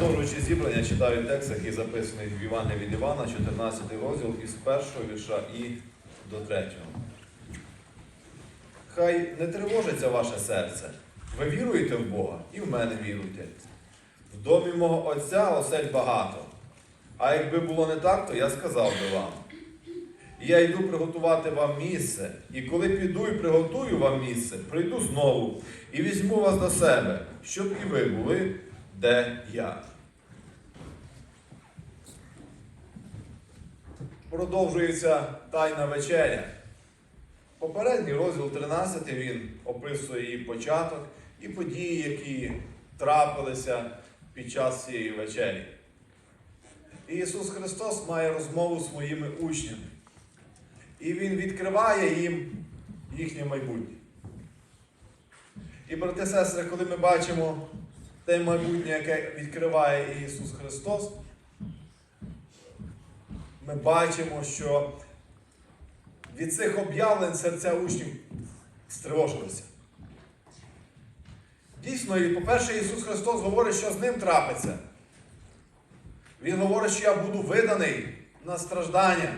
Продовжуючи зібрання, читаю текст, який записаний в Івана від Івана, 14 розділ із першого вірша і до третього. Хай не тривожиться ваше серце. Ви віруєте в Бога і в мене віруйте. В домі мого Отця осель багато. А якби було не так, то я сказав би вам. Я йду приготувати вам місце, і коли піду і приготую вам місце, прийду знову і візьму вас до себе, щоб і ви були, де я. Продовжується Тайна вечеря. Попередній розділ 13 він описує її початок і події, які трапилися під час цієї вечері. І Ісус Христос має розмову з своїми учнями. І Він відкриває їм їхнє майбутнє. І, брати сестри, коли ми бачимо те майбутнє, яке відкриває Ісус Христос, ми бачимо, що від цих об'явлень серця учнів стривожилися. Дійсно, і, по-перше, Ісус Христос говорить, що з ним трапиться. Він говорить, що я буду виданий на страждання.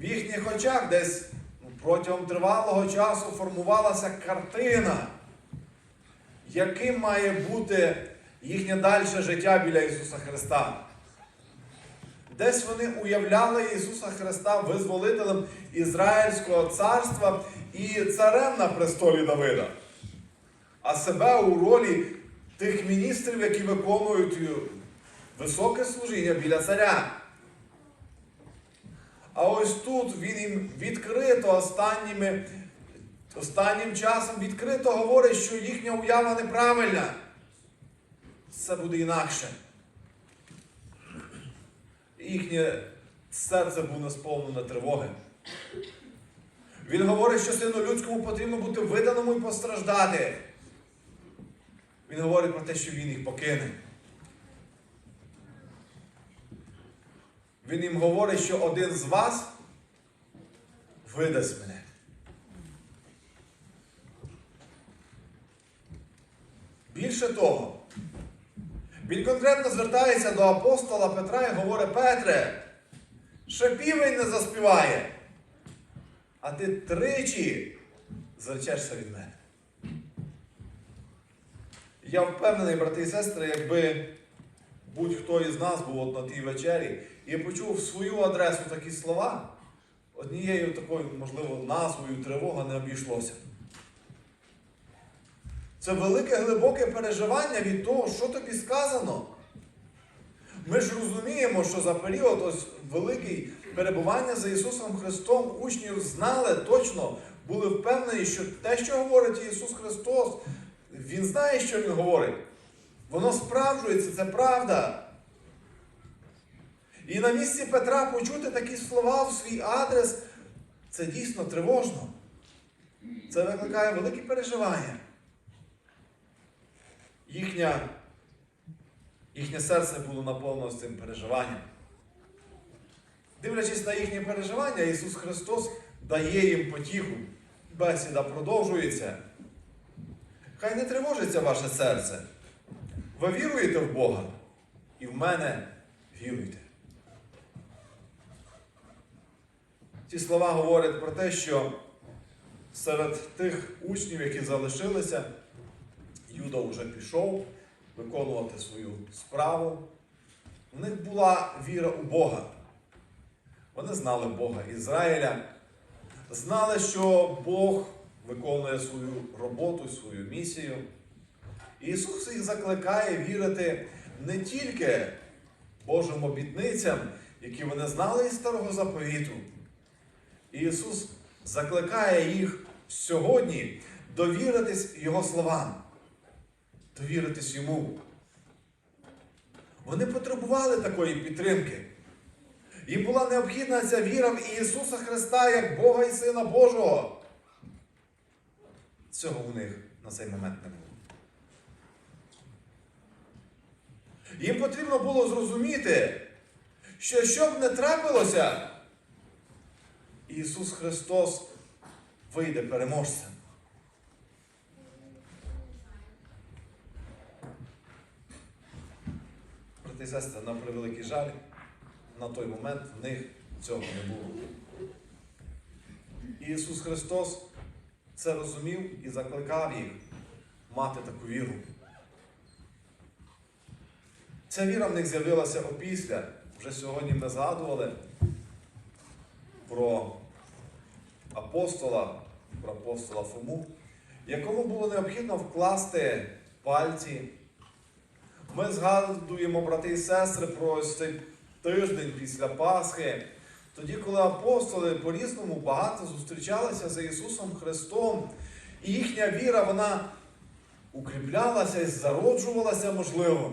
В їхніх очах десь ну, протягом тривалого часу формувалася картина, яким має бути їхнє дальше життя біля Ісуса Христа. Десь вони уявляли Ісуса Христа визволителем Ізраїльського царства і царем на престолі Давида, а себе у ролі тих міністрів, які виконують високе служіння біля царя. А ось тут він їм відкрито останніми, останнім часом відкрито говорить, що їхня уява неправильна. Це буде інакше. Їхнє серце буде сповнене тривоги. Він говорить, що сину людському потрібно бути виданому і постраждати. Він говорить про те, що він їх покине. Він їм говорить, що один з вас видасть мене. Більше того, він конкретно звертається до апостола Петра і говорить, Петре, ще півень не заспіває, а ти тричі зречешся від мене. Я впевнений, брати і сестри, якби будь-хто із нас був от на тій вечері і почув свою адресу такі слова, однією такою, можливо, назвою тривога не обійшлося. Це велике глибоке переживання від того, що тобі сказано. Ми ж розуміємо, що за період ось великий перебування за Ісусом Христом учнів знали точно, були впевнені, що те, що говорить Ісус Христос, Він знає, що Він говорить. Воно справджується, це правда. І на місці Петра почути такі слова в свій адрес, це дійсно тривожно. Це викликає великі переживання. Їхня, їхнє серце було наповнено цим переживанням. Дивлячись на їхнє переживання, Ісус Христос дає їм потіху. Бесіда продовжується. Хай не тривожиться ваше серце. Ви віруєте в Бога і в мене віруйте. Ці слова говорять про те, що серед тих учнів, які залишилися, Юда вже пішов виконувати свою справу. У них була віра у Бога. Вони знали Бога Ізраїля, знали, що Бог виконує свою роботу, свою місію. Ісус їх закликає вірити не тільки Божим обітницям, які вони знали із старого заповіту. Ісус закликає їх сьогодні довіритись Його словам, довіритись Йому. Вони потребували такої підтримки. Їм була необхідна ця віра в Ісуса Христа як Бога і Сина Божого. Цього у них на цей момент не було. Їм потрібно було зрозуміти, що що б не трапилося, Ісус Христос вийде переможцем. Сестри, на превеликий жаль, на той момент в них цього не було. Ісус Христос це розумів і закликав їх мати таку віру. Ця віра в них з'явилася опісля. Вже сьогодні ми згадували про апостола, про апостола Фому, якому було необхідно вкласти пальці. Ми згадуємо, брати і сестри, про цей тиждень після Пасхи, тоді, коли апостоли по-різному багато зустрічалися за Ісусом Христом, і їхня віра, вона укріплялася і зароджувалася, можливо.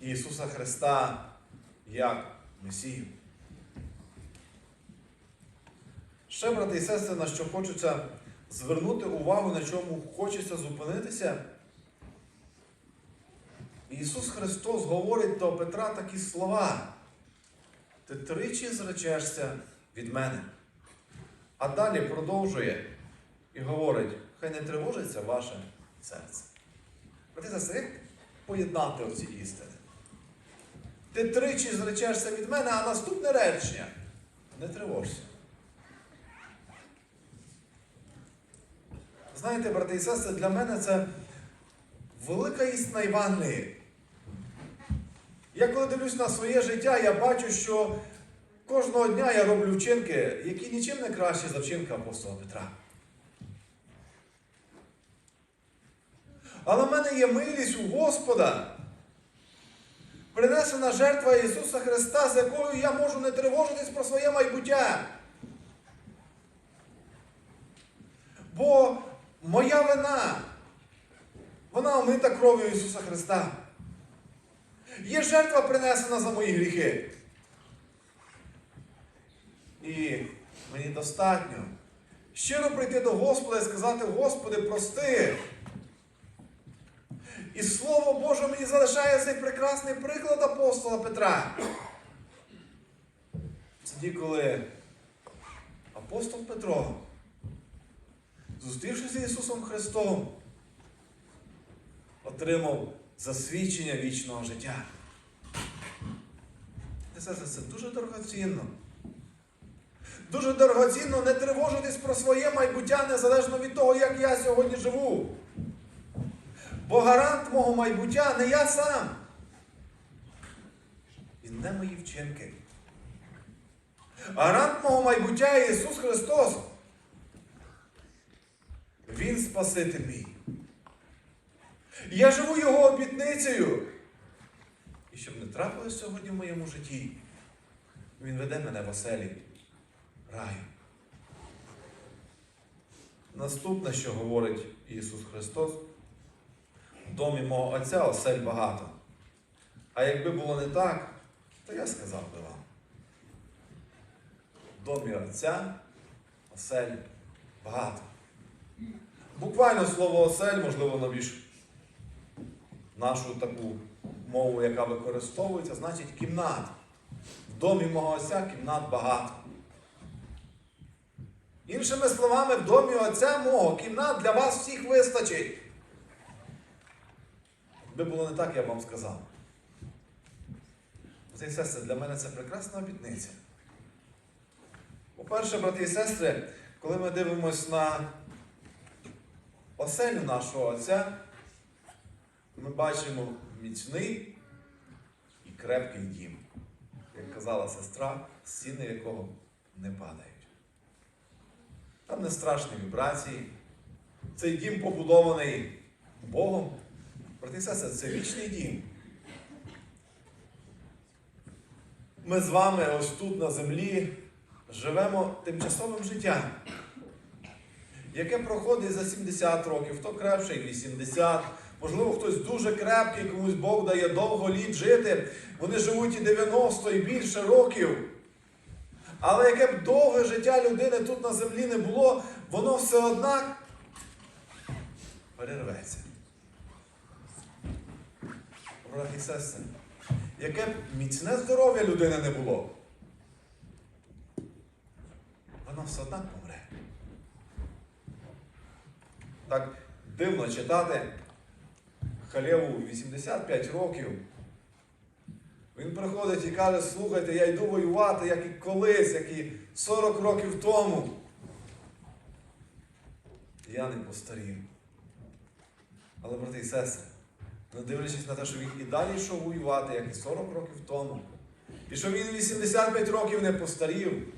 Ісуса Христа як Месію. Ще, брати і сестри, на що хочеться звернути увагу, на чому хочеться зупинитися. Ісус Христос говорить до Петра такі слова. Ти тричі зречешся від мене. А далі продовжує і говорить, хай не тривожиться ваше серце. Брати як поєднати оці істини? Ти тричі зречешся від мене, а наступне речення не тривожся. Знаєте, брати і сестри, для мене це велика істина Євангелії. Я коли дивлюсь на своє життя, я бачу, що кожного дня я роблю вчинки, які нічим не кращі за вчинки апостола Петра. Але в мене є милість у Господа. Принесена жертва Ісуса Христа, з якою я можу не тривожитись про своє майбуття. Бо моя вина, вона омита кров'ю Ісуса Христа. Є жертва принесена за мої гріхи. І мені достатньо щиро прийти до Господа і сказати, Господи, прости. І Слово Боже мені залишає цей прекрасний приклад апостола Петра. Тоді, коли апостол Петро, зустрівшись з Ісусом Христом, отримав засвідчення вічного життя. Це, це, дуже дорогоцінно. Дуже дорогоцінно не тривожитись про своє майбуття незалежно від того, як я сьогодні живу. Бо гарант мого майбуття не я сам. І не мої вчинки. Гарант мого майбуття Ісус Христос. Він Спаситель мій. Я живу Його обітницею. І щоб не трапилось сьогодні в моєму житті, Він веде мене в оселі раю. Наступне, що говорить Ісус Христос, в домі мого Отця осель багато. А якби було не так, то я сказав би вам. В домі Отця осель багато. Буквально слово осель, можливо, більш нашу таку мову, яка використовується, значить кімнат. В домі мого Отця кімнат багато. Іншими словами, в домі Отця мого кімнат для вас всіх вистачить. Якби було не так, я б вам сказав. Брати і сестри, для мене це прекрасна обітниця. По-перше, брати і сестри, коли ми дивимося на оселю нашого Отця, ми бачимо міцний і крепкий дім, як казала сестра, стіни якого не падають. Там не страшні вібрації. Цей дім побудований Богом. Брати і сестри, це вічний дім. Ми з вами ось тут на землі живемо тимчасовим життям, яке проходить за 70 років, хто крепший 80. Можливо, хтось дуже крепкий, комусь Бог дає довго літ жити. Вони живуть і 90 і більше років. Але яке б довге життя людини тут на землі не було, воно все однак перерветься. Брати і сестри, яке б міцне здоров'я людини не було, воно все однак помре. Так дивно читати. Халєву 85 років. Він приходить і каже, слухайте, я йду воювати, як і колись, як і 40 років тому. Я не постарів. Але, брати і сестри, не дивлячись на те, що він і далі йшов воювати, як і 40 років тому, і що він 85 років не постарів,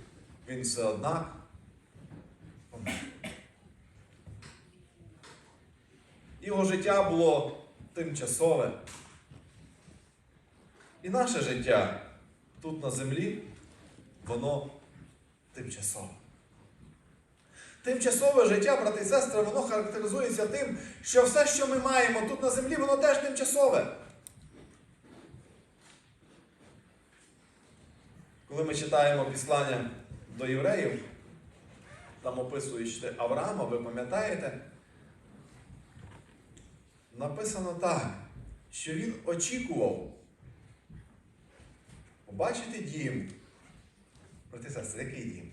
він все однак. Його життя було тимчасове. І наше життя тут на землі, воно тимчасове. Тимчасове життя, брати і сестри, воно характеризується тим, що все, що ми маємо тут на землі, воно теж тимчасове. Коли ми читаємо післання до євреїв, там описуючи Авраама, ви пам'ятаєте, написано так, що він очікував побачити дім. Брати сестри, який дім?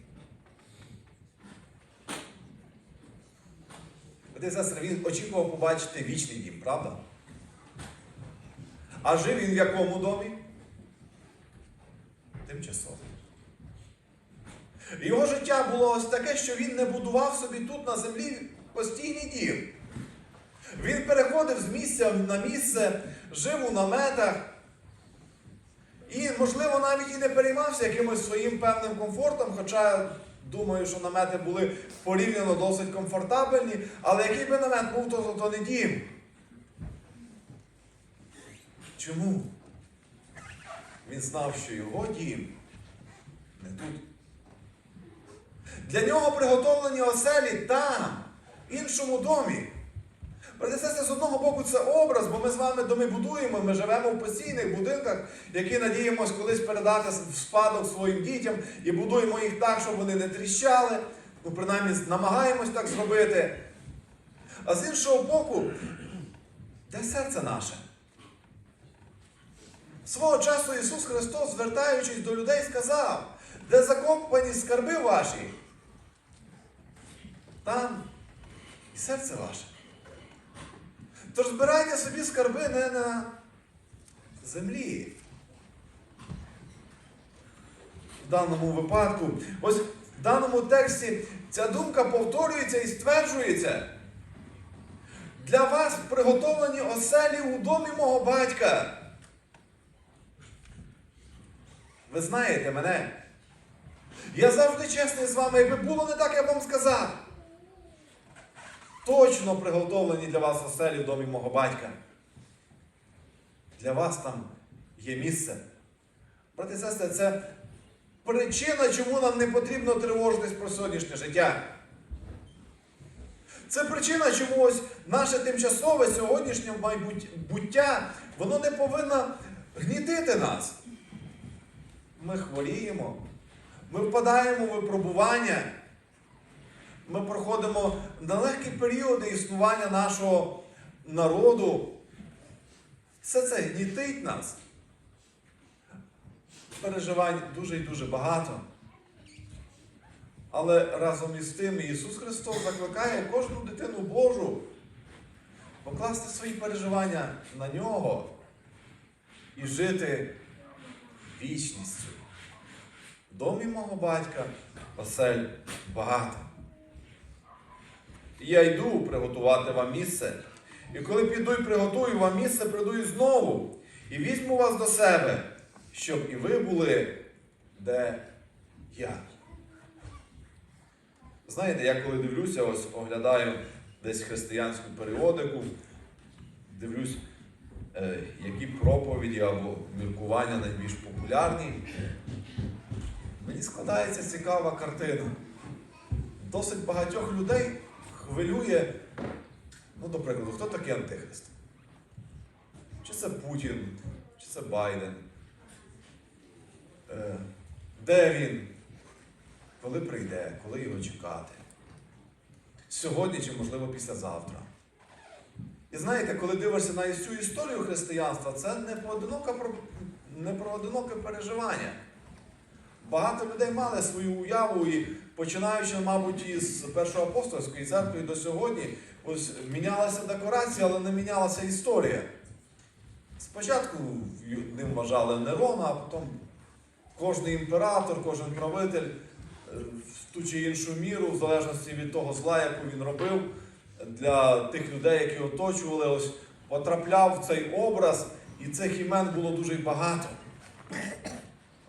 Брати сестри, він очікував побачити вічний дім, правда? А жив він в якому домі? Тимчасово. Його життя було ось таке, що він не будував собі тут на землі постійний дім. Він переходив з місця на місце, жив у наметах. І, можливо, навіть і не переймався якимось своїм певним комфортом, хоча думаю, що намети були порівняно досить комфортабельні, але який би намет був, то, то не дім. Чому? Він знав, що його дім не тут. Для нього приготовлені оселі там, в іншому домі. Брати сестри, з одного боку, це образ, бо ми з вами доми будуємо, ми живемо в постійних будинках, які надіємось колись передати в спадок своїм дітям і будуємо їх так, щоб вони не тріщали. Ну, принаймні, намагаємось так зробити. А з іншого боку, де серце наше? Свого часу Ісус Христос, звертаючись до людей, сказав, де закопані скарби ваші, там і серце ваше. Тож збирайте собі скарби не на землі. В даному випадку, ось в даному тексті ця думка повторюється і стверджується. Для вас приготовлені оселі у домі мого батька. Ви знаєте мене. Я завжди чесний з вами, якби було не так, я б вам сказав. Точно приготовлені для вас оселі в домі мого батька. Для вас там є місце. Брати і сестри, це причина, чому нам не потрібно тривожитись про сьогоднішнє життя. Це причина, чому ось наше тимчасове сьогоднішнє майбуття, воно не повинно гнітити нас. Ми хворіємо, ми впадаємо в випробування. Ми проходимо нелегкі періоди існування нашого народу. Все це гнітить нас. Переживань дуже і дуже багато. Але разом із тим Ісус Христос закликає кожну дитину Божу покласти свої переживання на нього і жити вічністю. В домі мого батька осель багато. Я йду приготувати вам місце. І коли піду і приготую вам місце, прийду і знову. І візьму вас до себе, щоб і ви були, де я. Знаєте, я коли дивлюся, ось оглядаю десь християнську періодику, дивлюсь, е, які проповіді або міркування найбільш популярні. Мені складається цікава картина. Досить багатьох людей хвилює, ну, до прикладу, хто такий Антихрист? Чи це Путін, чи це Байден? Е, Де він? Коли прийде, коли його чекати? Сьогодні чи, можливо, післязавтра. І знаєте, коли дивишся на цю історію християнства, це не поодиноке, не про одиноке переживання. Багато людей мали свою уяву і починаючи, мабуть, із першої апостольської церкви до сьогодні, ось мінялася декорація, але не мінялася історія. Спочатку ним вважали Нерона, а потім кожен імператор, кожен правитель е, в ту чи іншу міру, в залежності від того зла, яку він робив, для тих людей, які оточували, ось потрапляв в цей образ, і цих імен було дуже багато.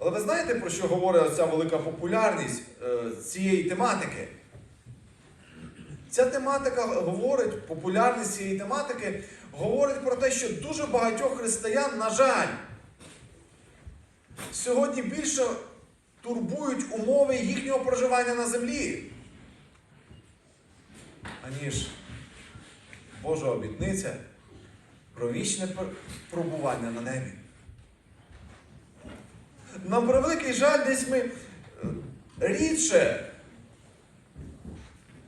Але ви знаєте, про що говорить ця велика популярність е, цієї тематики? Ця тематика говорить, популярність цієї тематики говорить про те, що дуже багатьох християн, на жаль, сьогодні більше турбують умови їхнього проживання на землі, аніж Божа обітниця про вічне пробування на небі. На превеликий жаль, десь ми е, рідше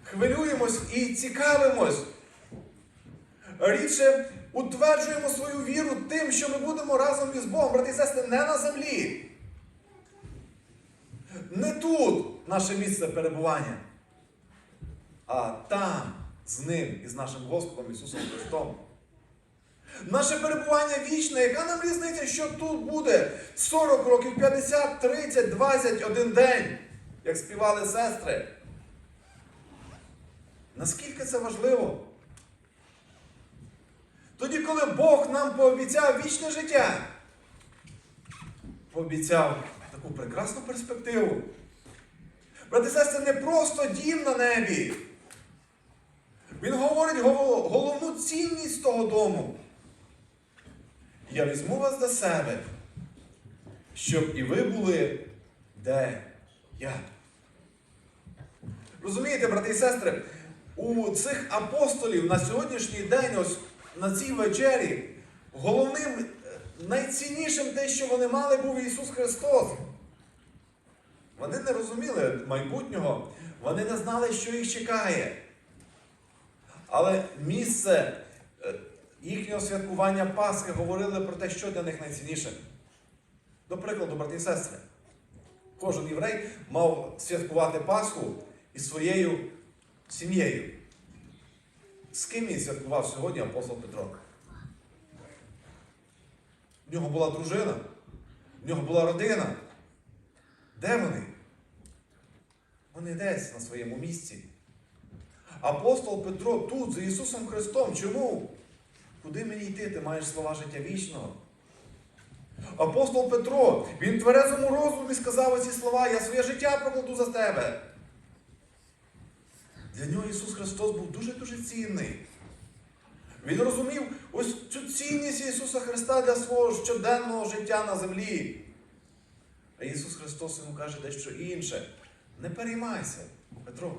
хвилюємось і цікавимось. Рідше утверджуємо свою віру тим, що ми будемо разом із Богом, брати і сестри, не на землі. Не тут наше місце перебування, а там з Ним і з нашим Господом Ісусом Христом. Наше перебування вічне, яка нам різниця, що тут буде 40 років, 50, 30, 20, один день, як співали сестри. Наскільки це важливо? Тоді, коли Бог нам пообіцяв вічне життя, пообіцяв таку прекрасну перспективу. Брати сестри, не просто дім на небі. Він говорить голо- головну цінність того дому. Я візьму вас до себе, щоб і ви були, де я. Розумієте, брати і сестри, у цих апостолів на сьогоднішній день, ось на цій вечері, головним, е, найціннішим те, що вони мали, був Ісус Христос. Вони не розуміли майбутнього, вони не знали, що їх чекає. Але місце їхнього святкування Пасхи говорили про те, що для них найцінніше. До прикладу, брати і сестри, кожен єврей мав святкувати Пасху із своєю сім'єю. З ким він святкував сьогодні апостол Петро? В нього була дружина, в нього була родина. Де вони? Вони десь на своєму місці. Апостол Петро тут, за Ісусом Христом. Чому? Куди мені йти? Ти маєш слова життя вічного. Апостол Петро, він тверезому розумі сказав оці слова, я своє життя покладу за тебе. Для нього Ісус Христос був дуже-дуже цінний. Він розумів ось цю цінність Ісуса Христа для свого щоденного життя на землі. А Ісус Христос йому каже дещо інше. Не переймайся, Петро.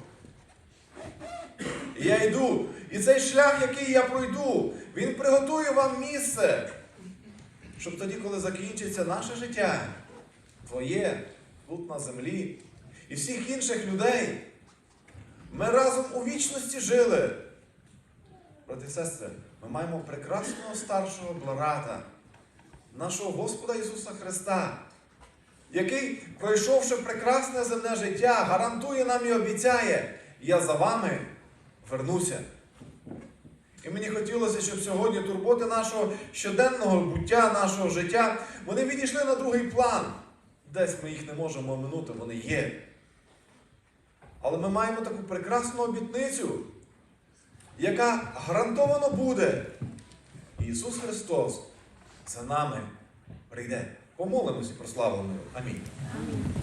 Я йду, і цей шлях, який я пройду, він приготує вам місце, щоб тоді, коли закінчиться наше життя, твоє тут на землі, і всіх інших людей, ми разом у вічності жили. Брати і сестри, ми маємо прекрасного старшого брата, нашого Господа Ісуса Христа, який, пройшовши прекрасне земне життя, гарантує нам і обіцяє, я за вами вернуся. І мені хотілося, щоб сьогодні турботи нашого щоденного буття, нашого життя, вони відійшли на другий план. Десь ми їх не можемо оминути, вони є. Але ми маємо таку прекрасну обітницю, яка гарантовано буде. Ісус Христос за нами прийде. Помолимося і прославимо. Амінь.